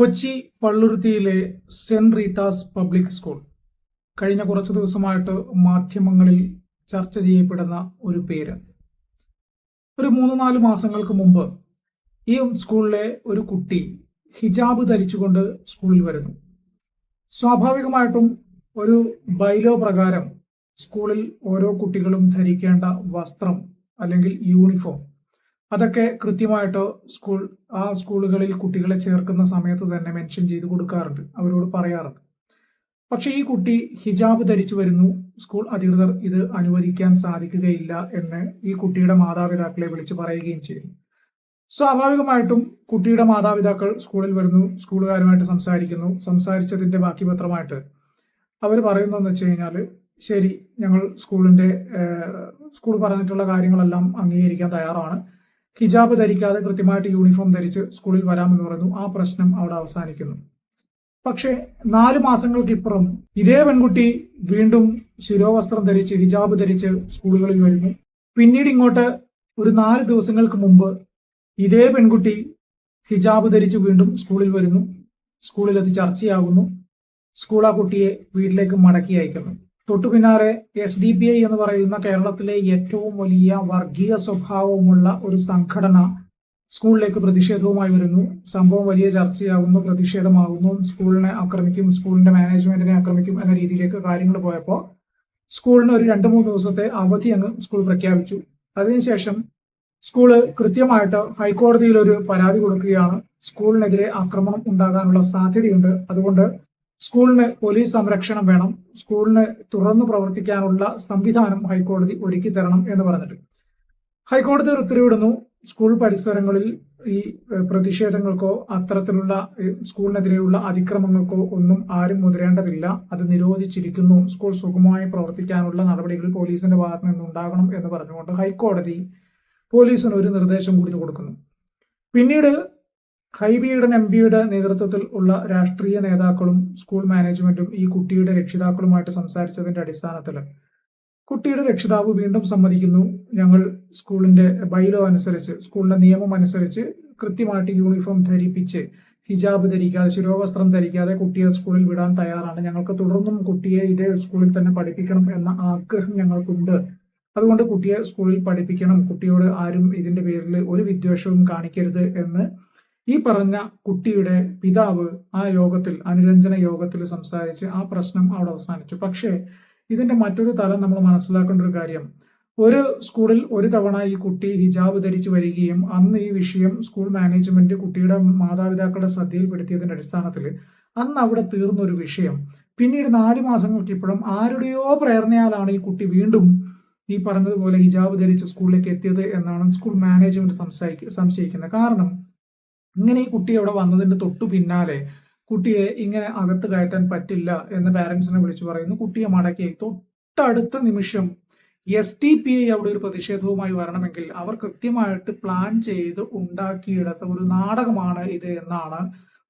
കൊച്ചി പള്ളുരുത്തിയിലെ saint Rita's public school. കഴിഞ്ഞ കുറച്ച് ദിവസമായിട്ട് മാധ്യമങ്ങളിൽ ചർച്ച ചെയ്യപ്പെടുന്ന ഒരു പേര്. ഒരു മൂന്ന് നാല് മാസങ്ങൾക്ക് മുമ്പ് ഈ സ്കൂളിലെ ഒരു കുട്ടി ഹിജാബ് ധരിച്ചുകൊണ്ട് സ്കൂളിൽ വരുന്നു. സ്വാഭാവികമായിട്ടും ഒരു ബൈലോ പ്രകാരം സ്കൂളിൽ ഓരോ കുട്ടികളും ധരിക്കേണ്ട വസ്ത്രം അല്ലെങ്കിൽ യൂണിഫോം അതൊക്കെ കൃത്യമായിട്ടോ സ്കൂൾ ആ സ്കൂളുകളിൽ കുട്ടികളെ ചേർക്കുന്ന സമയത്ത് തന്നെ മെൻഷൻ ചെയ്ത് കൊടുക്കാറുണ്ട്. അവരോട് പറയാറുണ്ട്. പക്ഷേ ഈ കുട്ടി ഹിജാബ് ധരിച്ചു വരുന്നു. സ്കൂൾ അധികൃതർ ഇത് അനുവദിക്കാൻ സാധിക്കുകയില്ല എന്ന് ഈ കുട്ടിയുടെ മാതാപിതാക്കളെ വിളിച്ചു പറയുകയും ചെയ്യുന്നു. സ്വാഭാവികമായിട്ടും കുട്ടിയുടെ മാതാപിതാക്കൾ സ്കൂളിൽ വരുന്നു. സ്കൂളുകാരുമായിട്ട് സംസാരിക്കുന്നു. സംസാരിച്ചതിന്റെ ബാക്കി പത്രമായിട്ട് അവർ പറയുന്നതെന്ന് വെച്ച് കഴിഞ്ഞാൽ ശരി ഞങ്ങൾ സ്കൂളിന്റെ സ്കൂൾ പറഞ്ഞിട്ടുള്ള കാര്യങ്ങളെല്ലാം അംഗീകരിക്കാൻ തയ്യാറാണ്. ഹിജാബ് ധരിക്കാതെ കൃത്യമായിട്ട് യൂണിഫോം ധരിച്ച് സ്കൂളിൽ വരാമെന്ന് പറയുന്നു. ആ പ്രശ്നം അവിടെ അവസാനിക്കുന്നു. പക്ഷേ നാല് മാസങ്ങൾക്കിപ്പുറം ഇതേ പെൺകുട്ടി വീണ്ടും ശിരോവസ്ത്രം ധരിച്ച് ഹിജാബ് ധരിച്ച് സ്കൂളുകളിൽ വരുന്നു. പിന്നീട് ഇങ്ങോട്ട് ഒരു നാല് ദിവസങ്ങൾക്ക് മുമ്പ് ഇതേ പെൺകുട്ടി ഹിജാബ് ധരിച്ച് വീണ്ടും സ്കൂളിൽ വരുന്നു. സ്കൂളിൽ അത് ചർച്ചയാകുന്നു. സ്കൂൾ ആ കുട്ടിയെ വീട്ടിലേക്ക് മടക്കി അയക്കുന്നു. തൊട്ടു പിന്നാലെ എസ് ഡി പി ഐ എന്ന് പറയുന്ന കേരളത്തിലെ ഏറ്റവും വലിയ വർഗീയ സ്വഭാവമുള്ള ഒരു സംഘടന സ്കൂളിലേക്ക് പ്രതിഷേധവുമായി വരുന്നു. സംഭവം വലിയ ചർച്ചയാകുന്നു പ്രതിഷേധമാകുന്നു സ്കൂളിനെ ആക്രമിക്കും സ്കൂളിന്റെ മാനേജ്മെന്റിനെ ആക്രമിക്കും എന്ന രീതിയിലേക്ക് കാര്യങ്ങൾ പോയപ്പോൾ സ്കൂളിന് ഒരു രണ്ട് മൂന്ന് ദിവസത്തെ അവധി അങ്ങ് സ്കൂൾ പ്രഖ്യാപിച്ചു. അതിനുശേഷം സ്കൂൾ കൃത്യമായിട്ട് ഹൈക്കോടതിയിൽ ഒരു പരാതി കൊടുക്കുകയാണ്. സ്കൂളിനെതിരെ ആക്രമണം ഉണ്ടാകാനുള്ള സാധ്യതയുണ്ട്. അതുകൊണ്ട് സ്കൂളിന് പോലീസ് സംരക്ഷണം വേണം. സ്കൂളിന് തുറന്നു പ്രവർത്തിക്കാനുള്ള സംവിധാനം ഹൈക്കോടതി ഒരുക്കി തരണം എന്ന് പറഞ്ഞിട്ട്. ഹൈക്കോടതി ഉത്തരവിടുന്നു സ്കൂൾ പരിസരങ്ങളിൽ ഈ പ്രതിഷേധങ്ങൾക്കോ അത്തരത്തിലുള്ള സ്കൂളിനെതിരെയുള്ള അതിക്രമങ്ങൾക്കോ ഒന്നും ആരും മുതിരേണ്ടതില്ല. അത് നിരോധിച്ചിരിക്കുന്നു. സ്കൂൾ സുഖമായി പ്രവർത്തിക്കാനുള്ള നടപടികൾ പോലീസിന്റെ ഭാഗത്ത് നിന്നുണ്ടാകണം എന്ന് പറഞ്ഞുകൊണ്ട് ഹൈക്കോടതി പോലീസിന് ഒരു നിർദ്ദേശം കൂടി കൊടുക്കുന്നു. പിന്നീട് ഹൈബിയുടെ എം നേതൃത്വത്തിൽ ഉള്ള രാഷ്ട്രീയ നേതാക്കളും സ്കൂൾ മാനേജ്മെന്റും ഈ കുട്ടിയുടെ രക്ഷിതാക്കളുമായിട്ട് സംസാരിച്ചതിന്റെ അടിസ്ഥാനത്തിൽ കുട്ടിയുടെ രക്ഷിതാവ് വീണ്ടും സമ്മതിക്കുന്നു. ഞങ്ങൾ സ്കൂളിന്റെ ബൈലോ അനുസരിച്ച് സ്കൂളിന്റെ നിയമം അനുസരിച്ച് കൃത്യമായിട്ട് യൂണിഫോം ധരിപ്പിച്ച് ഹിജാബ് ധരിക്കാതെ ശിരോവസ്ത്രം ധരിക്കാതെ കുട്ടിയെ സ്കൂളിൽ വിടാൻ തയ്യാറാണ്. ഞങ്ങൾക്ക് തുടർന്നും കുട്ടിയെ ഇതേ സ്കൂളിൽ തന്നെ പഠിപ്പിക്കണം എന്ന ആഗ്രഹം ഞങ്ങൾക്കുണ്ട്. അതുകൊണ്ട് കുട്ടിയെ സ്കൂളിൽ പഠിപ്പിക്കണം. കുട്ടിയോട് ആരും ഇതിന്റെ പേരിൽ ഒരു വിദ്വേഷവും കാണിക്കരുത് എന്ന് ഈ പറഞ്ഞ കുട്ടിയുടെ പിതാവ് ആ യോഗത്തിൽ അനുരഞ്ജന യോഗത്തിൽ സംസാരിച്ച് ആ പ്രശ്നം അവിടെ അവസാനിച്ചു. പക്ഷേ ഇതിന്റെ മറ്റൊരു തലം നമ്മൾ മനസ്സിലാക്കേണ്ട ഒരു കാര്യം. ഒരു സ്കൂളിൽ ഒരു തവണ ഈ കുട്ടി ഹിജാബ് ധരിച്ചു വരികയും അന്ന് ഈ വിഷയം സ്കൂൾ മാനേജ്മെന്റ് കുട്ടിയുടെ മാതാപിതാക്കളുടെ ശ്രദ്ധയിൽപ്പെടുത്തിയതിന്റെ അടിസ്ഥാനത്തിൽ അന്ന് അവിടെ തീർന്ന ഒരു വിഷയം. പിന്നീട് നാല് മാസങ്ങൾക്ക് ഇപ്പോഴും ആരുടെയോ പ്രേരണയാലാണ് ഈ കുട്ടി വീണ്ടും ഈ പറഞ്ഞതുപോലെ ഹിജാബ് ധരിച്ച് സ്കൂളിലേക്ക് എത്തിയത് എന്നാണ് സ്കൂൾ മാനേജ്മെന്റ് സംശയിക്കുന്നത്. കാരണം ഇങ്ങനെ ഈ കുട്ടി അവിടെ വന്നതിന്റെ തൊട്ടു പിന്നാലെ കുട്ടിയെ ഇങ്ങനെ അകത്ത് കയറ്റാൻ പറ്റില്ല എന്ന് പാരന്റ്സിനെ വിളിച്ചു പറയുന്നു. കുട്ടിയെ മടക്കി. തൊട്ടടുത്ത നിമിഷം എസ് ടി പി ഐ അവിടെ ഒരു പ്രതിഷേധവുമായി വരണമെങ്കിൽ അവർ കൃത്യമായിട്ട് പ്ലാൻ ചെയ്ത് ഉണ്ടാക്കിയെടുത്ത ഒരു നാടകമാണ് ഇത് എന്നാണ്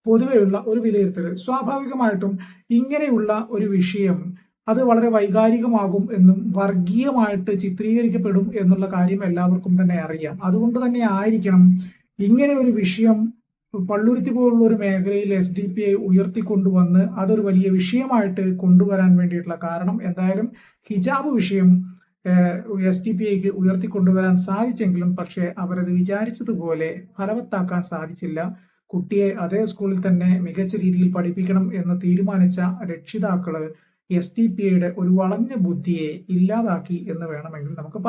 പൊതുവെയുള്ള ഒരു വിലയിരുത്തൽ. സ്വാഭാവികമായിട്ടും ഇങ്ങനെയുള്ള ഒരു വിഷയം അത് വളരെ വൈകാരികമാകും എന്നും വർഗീയമായിട്ട് ചിത്രീകരിക്കപ്പെടും എന്നുള്ള കാര്യം എല്ലാവർക്കും തന്നെ അറിയാം. അതുകൊണ്ട് തന്നെ ആയിരിക്കണം ഇങ്ങനെ ഒരു വിഷയം പള്ളുരുത്തി പോലുള്ള ഒരു മേഖലയിൽ എസ് ഡി പി ഐ ഉയർത്തിക്കൊണ്ടുവന്ന് അതൊരു വലിയ വിഷയമായിട്ട് കൊണ്ടുവരാൻ വേണ്ടിയിട്ടുള്ള കാരണം എന്തായാലും ഹിജാബ് വിഷയം എസ് ഡി പി ഐക്ക് ഉയർത്തിക്കൊണ്ടുവരാൻ സാധിച്ചെങ്കിലും പക്ഷേ അവരത് വിചാരിച്ചതുപോലെ ഫലവത്താക്കാൻ സാധിച്ചില്ല. കുട്ടിയെ അതേ സ്കൂളിൽ തന്നെ മികച്ച രീതിയിൽ പഠിപ്പിക്കണം എന്ന് തീരുമാനിച്ച രക്ഷിതാക്കൾ എസ് ഡി പി ഐയുടെ ഒരു വളഞ്ഞ ബുദ്ധിയെ ഇല്ലാതാക്കി എന്ന് വേണമെങ്കിൽ നമുക്ക് പറയാം.